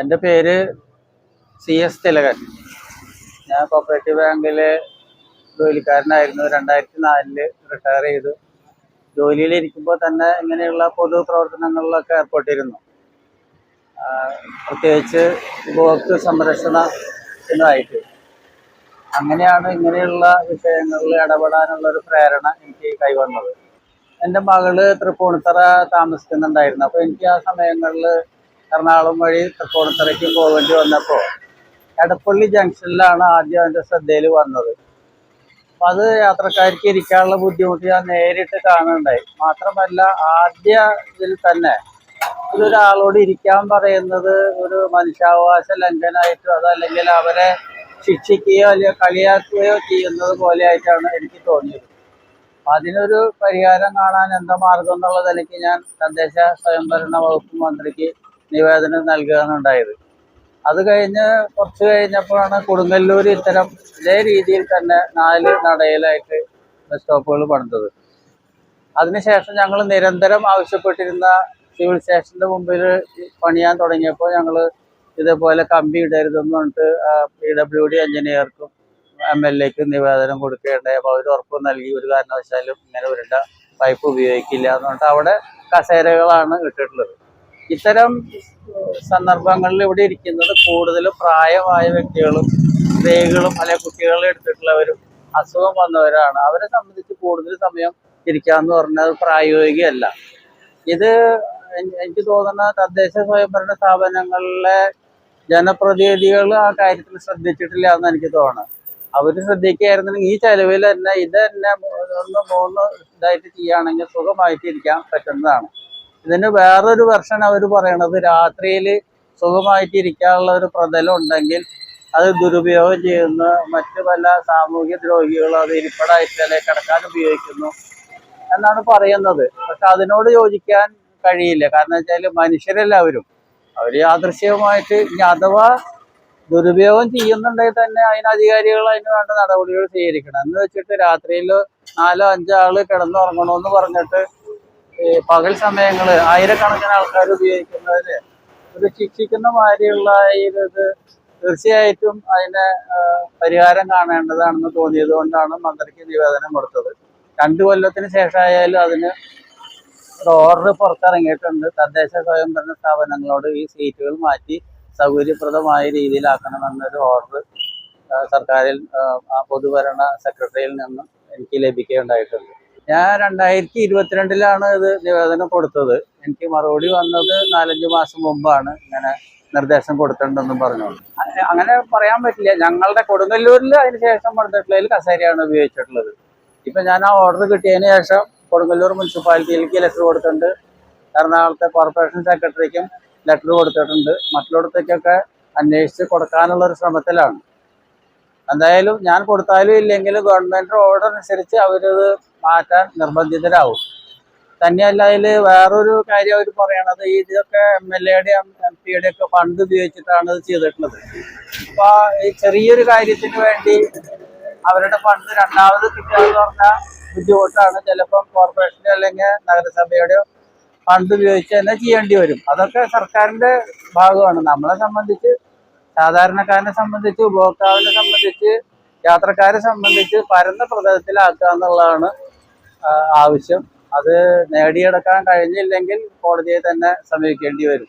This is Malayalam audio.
എന്റെ പേര് സി എസ് തിലകൻ. ഞാൻ കോപ്പറേറ്റീവ് ബാങ്കിലെ ജോലിക്കാരനായിരുന്നു. രണ്ടായിരത്തി നാലിൽ റിട്ടയർ ചെയ്തു ജോലിയിലിരിക്കുമ്പോൾ തന്നെ ഇങ്ങനെയുള്ള പൊതു പ്രവർത്തനങ്ങളിലൊക്കെ ഏർപ്പെട്ടിരുന്നു. പ്രത്യേകിച്ച് ഉപഭോക്തൃ സംരക്ഷണത്തിനായിട്ട് അങ്ങനെയാണ് ഇങ്ങനെയുള്ള വിഷയങ്ങളിൽ ഇടപെടാനുള്ള ഒരു പ്രേരണ എനിക്ക് കൈവന്നത്. എന്റെ മകൾ തൃപ്പൂണിത്തറ താമസിക്കുന്നുണ്ടായിരുന്നു. അപ്പോൾ എനിക്ക് ആ സമയങ്ങളിൽ എറണാകുളം വഴി തൃക്കോണത്തറയ്ക്ക് പോകേണ്ടി വന്നപ്പോൾ എടപ്പള്ളി ജംഗ്ഷനിലാണ് ആദ്യം എന്റെ ശ്രദ്ധയിൽ വന്നത്. അപ്പം അത് യാത്രക്കാർക്ക് ഇരിക്കാനുള്ള ബുദ്ധിമുട്ട് ഞാൻ നേരിട്ട് കാണുന്നുണ്ടായി മാത്രമല്ല ആദ്യ ഇതിൽ തന്നെ ഇതൊരാളോട് ഇരിക്കാൻ പറയുന്നത് ഒരു മനുഷ്യാവകാശ ലംഘനമായിട്ടോ അതല്ലെങ്കിൽ അവരെ ശിക്ഷിക്കുകയോ അല്ലെങ്കിൽ കളിയാക്കുകയോ ചെയ്യുന്നത് പോലെ ആയിട്ടാണ് എനിക്ക് തോന്നിയത്. അതിനൊരു പരിഹാരം കാണാൻ എന്താ മാർഗം എന്നുള്ളത് എനിക്ക് ഞാൻ തദ്ദേശ സ്വയംഭരണ വകുപ്പ് മന്ത്രിക്ക് നിവേദനം നൽകുകയാണ് ഉണ്ടായത്. അത് കഴിഞ്ഞ് കുറച്ച് കഴിഞ്ഞപ്പോഴാണ് കൊടുങ്ങല്ലൂർ ഇത്തരം ഇതേ രീതിയിൽ തന്നെ നാല് നടയിലായിട്ട് ബസ് സ്റ്റോപ്പുകൾ പണിതത്. അതിനുശേഷം ഞങ്ങൾ നിരന്തരം ആവശ്യപ്പെട്ടിരുന്ന സിവിൽ സ്റ്റേഷന്റെ മുമ്പിൽ പണിയാൻ തുടങ്ങിയപ്പോൾ ഞങ്ങൾ ഇതേപോലെ കമ്പി ഇടരുതെന്ന് പറഞ്ഞിട്ട് പി ഡബ്ല്യു ഡി എഞ്ചിനീയർക്കും എം എൽ എക്ക് നിവേദനം കൊടുക്കുകയുണ്ടായി അപ്പോൾ അവർ ഉറപ്പ് നൽകി ഒരു കാരണവശാലും ഇങ്ങനെ ഉരുണ്ട പൈപ്പ് ഉപയോഗിക്കില്ല എന്ന് പറഞ്ഞിട്ട് അവിടെ കസേരകളാണ് ഇട്ടിട്ടുള്ളത്. ഇത്തരം സന്ദർഭങ്ങളിൽ ഇവിടെ ഇരിക്കുന്നത് കൂടുതലും പ്രായമായ വ്യക്തികളും സ്ത്രീകളും അല്ലെങ്കിൽ കുട്ടികളും എടുത്തിട്ടുള്ളവരും അസുഖം വന്നവരാണ്. അവരെ സംബന്ധിച്ച് കൂടുതൽ സമയം ഇരിക്കാന്ന് പറഞ്ഞാൽ പ്രായോഗികമല്ല. ഇത് എനിക്ക് തോന്നുന്ന തദ്ദേശ സ്വയംഭരണ സ്ഥാപനങ്ങളിലെ ജനപ്രതിനിധികൾ ആ കാര്യത്തിൽ ശ്രദ്ധിച്ചിട്ടില്ല എന്ന് എനിക്ക് തോന്നുന്നു അവർ ശ്രദ്ധിക്കുകയായിരുന്നെങ്കിൽ ഈ ചെലവിൽ തന്നെ ഇത് തന്നെ ഒന്ന് മൂന്ന് ഇതായിട്ട് ചെയ്യുകയാണെങ്കിൽ സുഖമായിട്ട് ഇരിക്കാൻ പറ്റുന്നതാണ്. ഇതിന് വേറൊരു വെർഷൻ അവർ പറയണത് രാത്രിയിൽ സുഖമായിട്ട് ഇരിക്കാനുള്ള ഒരു പ്രതലം ഉണ്ടെങ്കിൽ അത് ദുരുപയോഗം ചെയ്യുന്ന മറ്റു പല സാമൂഹ്യ ദ്രോഹികളും അത് ഇരിപ്പടായിട്ട് കിടക്കാൻ ഉപയോഗിക്കുന്നു എന്നാണ് പറയുന്നത്. പക്ഷെ അതിനോട് യോജിക്കാൻ കഴിയില്ല. കാരണം വെച്ചാൽ മനുഷ്യരെല്ലാവരും അവർ യാദൃശ്യമായിട്ട് ഇനി അഥവാ ദുരുപയോഗം ചെയ്യുന്നുണ്ടെങ്കിൽ തന്നെ അതിന് അധികാരികൾ അതിന് വേണ്ട നടപടികൾ സ്വീകരിക്കണം. എന്ന് വെച്ചിട്ട് രാത്രിയിൽ നാലോ അഞ്ചോ ആൾ കിടന്നുറങ്ങണമെന്ന് പറഞ്ഞിട്ട് ഈ പകൽ സമയങ്ങൾ ആയിരക്കണക്കിന് ആൾക്കാർ ഉപയോഗിക്കുന്നതിന് ഒരു ശിക്ഷിക്കുന്ന മാതിരിയുള്ള ഈ ഇത് തീർച്ചയായിട്ടും അതിന് പരിഹാരം കാണേണ്ടതാണെന്ന് തോന്നിയത് കൊണ്ടാണ് മന്ത്രിക്ക് നിവേദനം കൊടുത്തത്. രണ്ടു കൊല്ലത്തിന് ശേഷമായാലും അതിന് ഒരു ഓർഡർ പുറത്തിറങ്ങിയിട്ടുണ്ട്. തദ്ദേശ സ്വയംഭരണ സ്ഥാപനങ്ങളോട് ഈ സീറ്റുകൾ മാറ്റി സൗകര്യപ്രദമായ രീതിയിലാക്കണമെന്നൊരു ഓർഡർ സർക്കാരിൽ പൊതുഭരണ സെക്രട്ടറിയിൽ നിന്നും എനിക്ക് ലഭിക്കുകയുണ്ടായിട്ടുണ്ട്. ഞാൻ രണ്ടായിരത്തി ഇരുപത്തിരണ്ടിലാണ് ഇത് നിവേദനം കൊടുത്തത്. എനിക്ക് മറുപടി വന്നത് നാലഞ്ച് മാസം മുമ്പാണ് ഇങ്ങനെ നിർദ്ദേശം കൊടുത്തിട്ടുണ്ടെന്നും പറഞ്ഞുകൊണ്ട്. അ- അങ്ങനെ പറയാൻ പറ്റില്ല. ഞങ്ങളുടെ കൊടുങ്ങല്ലൂരിൽ അതിന് ശേഷം പണിതിട്ടുള്ളതിൽ കസേരയാണ് ഉപയോഗിച്ചിട്ടുള്ളത്. ഇപ്പൊ ഞാൻ ആ ഓർഡർ കിട്ടിയതിന് ശേഷം കൊടുങ്ങല്ലൂർ മുനിസിപ്പാലിറ്റിയിലേക്ക് ലെറ്റർ കൊടുത്തിട്ടുണ്ട്. എറണാകുളത്തെ കോർപ്പറേഷൻ സെക്രട്ടറിക്കും ലെറ്റർ കൊടുത്തിട്ടുണ്ട്. മറ്റുള്ളിടത്തേക്കൊക്കെ അന്വേഷിച്ച് കൊടുക്കാനുള്ള ഒരു ശ്രമത്തിലാണ്. എന്തായാലും ഞാൻ കൊടുത്താലും ഇല്ലെങ്കിലും ഗവൺമെന്റ് ഓർഡർ അനുസരിച്ച് അവരത് മാറ്റാൻ നിർബന്ധിതരാകും തന്നെയല്ല അതിൽ വേറൊരു കാര്യം അവർ പറയണത് ഇതൊക്കെ എം എൽ എയുടെ എം പിയുടെ ഒക്കെ ഫണ്ട് ഉപയോഗിച്ചിട്ടാണ് ഇത് ചെയ്തിട്ടുള്ളത്. അപ്പൊ ഈ ചെറിയൊരു കാര്യത്തിന് വേണ്ടി അവരുടെ ഫണ്ട് രണ്ടാമത് കിട്ടുക എന്ന് പറഞ്ഞാൽ ബുദ്ധിമുട്ടാണ്. ചിലപ്പം കോർപ്പറേഷന്റെ അല്ലെങ്കിൽ നഗരസഭയുടെ ഫണ്ട് ഉപയോഗിച്ച് തന്നെ ചെയ്യേണ്ടി വരും. അതൊക്കെ സർക്കാരിന്റെ ഭാഗമാണ്. നമ്മളെ സംബന്ധിച്ച് സാധാരണക്കാരനെ സംബന്ധിച്ച് ഉപഭോക്താവിനെ സംബന്ധിച്ച് യാത്രക്കാരെ സംബന്ധിച്ച് പരന്ന പ്രതലത്തിലാക്കുക എന്നുള്ളതാണ് ആവശ്യം. അത് നേടിയെടുക്കാൻ കഴിഞ്ഞില്ലെങ്കിൽ കോടതിയെ തന്നെ സമീപിക്കേണ്ടി വരും.